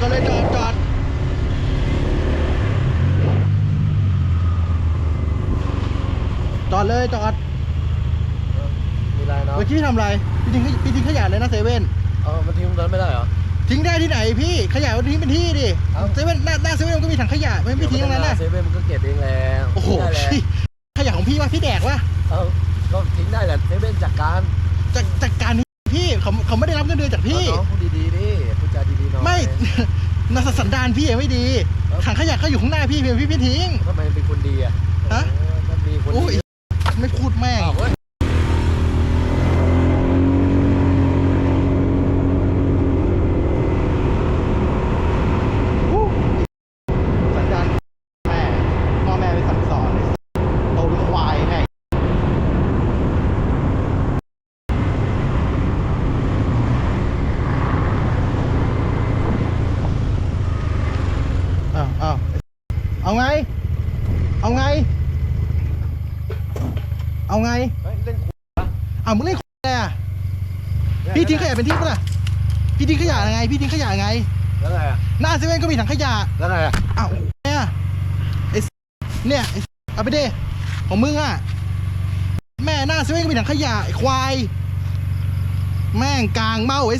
จอดเลยจอดจอดจอดเลยจอดมีอะไรเนาะเมื่อกี้พี่ทำอะไรพี่ทิ้งพี่ทิ้งขยะเลยนะเซเว่นเออมันทิ้งตรงนั้นไม่ได้เหรอ ทิ้งได้ที่ไหนพี่ขยะมันทิ้งเป็นที่ดิเอ้า เซเว่นหน้าหน้าเซเว่นมันก็มีถังขยะไม่ไม่ทิ้งตรงนั้นนะเซเว่นมันก็เก็บเองแหละโอ้โหทิ้งได้แหละพี่ขยะของพี่ว่าพี่แดกวะเออก็ทิ้งได้แหละเซเว่นจัดการจากจากการนี้พี่เขาเขาไม่ได้รับเงินเดือนจากพี่ เอาน้องพูดดีๆดิพูดจาดีๆหน่อยไม่ นาสันดานพี่ยังไม่ดีเอ้าถังขยะก็อยู่ข้างหน้าพี่เพียงพี่พี่ทิ้ง ทำไมเป็นคนดีอะฮะเออมันมีคน โอ้ย ดี ไม่พูดแม่ง อ้าวเว้ย อู้สันดานแม่พ่อแม่ไม่สั่งสอนเลยโตเป็นควายไงอ้าวอ้าว เอาไง เอาไง เอาไงเฮ้ยเล่นอ้าวมึงเล่นอะไรอะพี่ทิ้งขยะเป็นที่ปะล่ะพี่ทิ้งขยะยังไง พี่ทิ้งขยะยังไง แล้วไงอะหน้าเซเว่นก็มีถังขยะแล้วไงอะอ้าวเนี่ยไอ้เนี่ยไอ้เอาไปดิของมึงอะแม่หน้าเซเว่นก็มีถังขยะไอ้ควาย แม่งกลางเมาไอ้